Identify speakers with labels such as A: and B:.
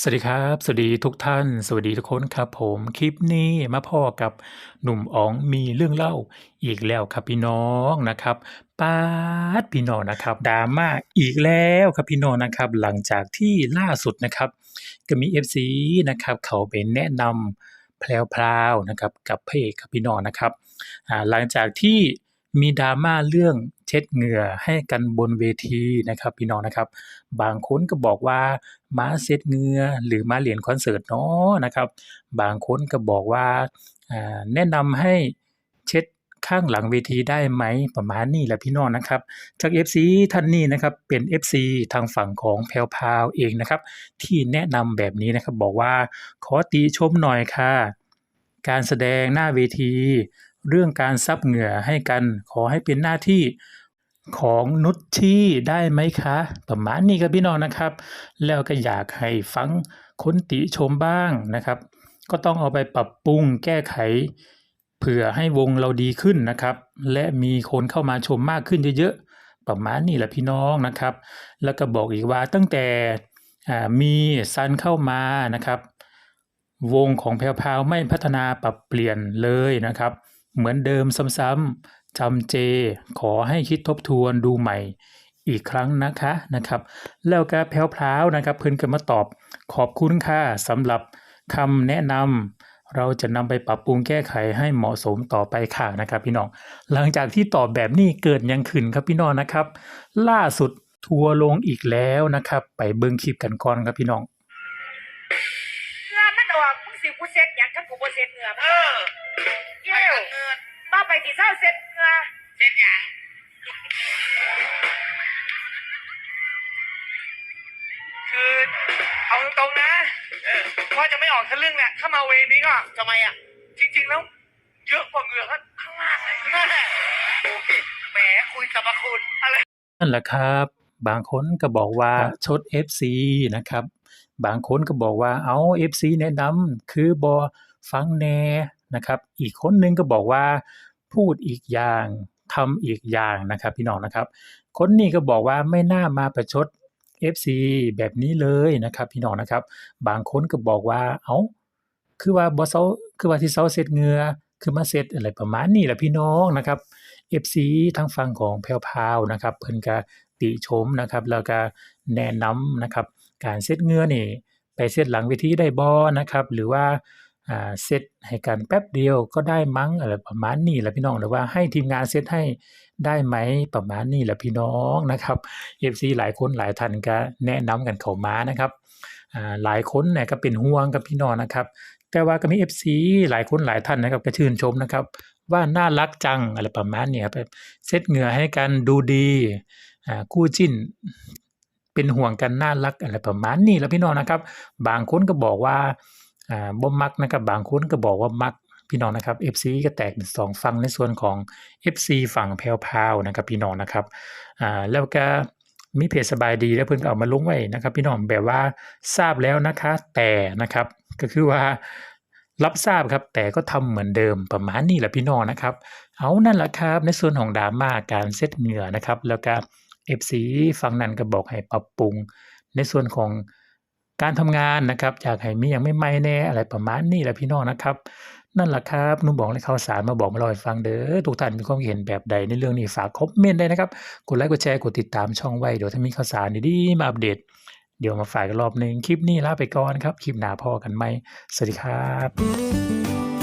A: สวัสดีครับ สวัสดีทุกท่าน สวัสดีทุกคนครับผมคลิปนี้มาพ่อกับหนุ่มอ๋องมีเรื่องเล่าอีกแล้วครับพี่น้องนะครับป๊าดพี่น้องนะครับดราม่าอีกแล้วครับพี่น้องนะครับ หลังจากที่ล่าสุดนะครับ ก็มี FC นะครับ เขาไปแนะนำแพรวๆนะครับ กับพระเอกครับพี่น้องนะครับหลังจากที่มีดราม่าเรื่อง เช็ดเหงื่อให้กันบนเวทีนะครับพี่น้องนะครับ บางคนก็บอกว่าม้าเช็ดเหงื่อหรือม้าเหรียญคอนเสิร์ตเนาะนะครับ บางคนก็บอกว่าแนะนำให้เช็ดข้างหลังเวทีได้ไหมประมาณนี้แหละพี่น้องนะครับ จาก FC ท่านนี้นะครับเป็น FC ทางฝั่งของแพรวพาวเองนะครับ ที่แนะนำแบบนี้นะครับบอกว่าขอติชมหน่อยค่ะ การแสดงหน้าเวที เรื่องการซับเหงื่อให้กันขอให้เป็นหน้าที่ ของนุชชี่ได้ไหมคะ ประมาณนี้ครับพี่น้องนะครับ แล้วก็อยากให้ฟังคนติชมบ้างนะครับ ก็ต้องเอาไปปรับปรุงแก้ไข เผื่อให้วงเราดีขึ้นนะครับ และมีคนเข้ามาชมมากขึ้นเยอะๆประมาณนี้แหละพี่น้องนะครับ แล้วก็บอกอีกว่าตั้งแต่มีซันเข้ามานะครับ วงของแพรวพาวไม่พัฒนาปรับเปลี่ยนเลยนะครับ เหมือนเดิมซ้ำๆจำเจ ขอให้คิดทบทวนดูใหม่อีกครั้งนะคะนะครับ แล้วก็แพรวพราวนะครับเพิ่นก็มาตอบขอบคุณค่ะสำหรับคำแนะนำเราจะนำไปปรับปรุงแก้ไขให้เหมาะสมต่อไปค่ะนะครับพี่น้อง หลังจากที่ตอบแบบนี้เกิดยังขึ้นครับพี่น้องนะครับ ล่าสุดทัวร์ลงอีกแล้วนะครับ ไปเบิ่งคลิปกันก่อนครับพี่น้อง
B: เซ็ตเหงื่อ
C: เออ
B: เย้วต่อไปสิเศร้าเซ็ตเหงื่อ
C: เช่นอย่างคือเอาตรงๆนะออว่าจะไม่ออกทะลึ่งแหละถ้ามาเวนี้ก็ทำไมอะ จริง ๆ แล้ว เยอะกว่าเหงื่อข้างล่างเลยโอ้ยแหมคุยสรรพคุณอะไร
A: นั่นแหละครับ บางคนก็บอกว่าชด FC นะครับ บางคนก็บอกว่าเอา FC แนะนำคือบอ ฟังแน่นะครับ อีกคนนึงก็บอกว่า พูดอีกอย่างทำอีกอย่างนะครับ พี่น้องนะครับ คนนี้ก็บอกว่าไม่น่ามาประชด FC แบบนี้เลยนะครับ พี่น้องนะครับ บางคนก็บอกว่าเอาคือว่าบ่เซาคือว่าที่เซาเสร็จเงือคือมาเสร็จอะไรประมาณนี้แหละพี่น้องนะครับ FC ทางฝั่งของแพรวพาวนะครับ เพิ่นก็ติชมนะครับ แล้วก็แนะนำนะครับ การเซตเงือนี่ไปเซตหลังเวทีได้บ่นะครับ หรือว่า อ่าเซตให้กันแป๊บเดียวก็ได้มั้งอะไรประมาณนี้แหละพี่น้องหรือว่าให้ทีมงานเซตให้ได้ไหมประมาณนี้แหละพี่น้องนะครับ FC หลายคนหลายท่านก็แนะนำกันเข้ามานะครับอ่าหลายคนเนี่ยก็เป็นห่วงกับพี่น้องนะครับ แต่ว่าก็มี FC หลายคนหลายท่านนะครับก็ชื่นชมนะครับ ว่าน่ารักจังอะไรประมาณนี้ครับเซตเหงื่อให้กันดูดีอ่าคู่จิ้นเป็นห่วงกันน่ารักอะไรประมาณนี้แหล้วพี่น้องนะครับ บางคนก็บอกว่า อ่าบ่มักนะครับบางคนก็บอกว่ามักพี่น้องนะครับ FC ก็แตกเป็นสองฝั่งในส่วนของ FC ฝั่งแพรวๆนะครับพี่น้องนะครับอ่าแล้วก็มีเพจสบายดีแล้วเพิ่นก็เอามาลงไว้นะครับ พี่น้องแบบว่าทราบแล้วนะคะแต่นะครับก็คือว่ารับทราบครับแต่ก็ทำเหมือนเดิมประมาณนี้แหละพี่น้องนะครับ เอานั่นแหละครับในส่วนของดราม่าการเซตเหงื่อนะครับ แล้วก็ FC ฝั่งนั้นก็บอกให้ปรับปรุง ในส่วนของ การทำงานนะครับอยากให้มีอย่างใหม่แน่อะไรประมาณนี้แหละพี่น้องนะครับ นั่นแหละครับนุ่มบอกเลยข่าวสารมาบอกมาเล่าฟังเด้อทุกท่านมีความเห็นแบบใดในเรื่องนี้ฝากคอมเมนต์ได้นะครับกดไลค์กดแชร์กดติดตามช่องไว้เดี๋ยวถ้ามีข่าวสารดีๆมาอัปเดตเดี๋ยวมาฝ่ายกันรอบหนึ่งคลิปนี้ลาไปก่อนครับ คลิปหน้าพอกันไหมสวัสดีครับ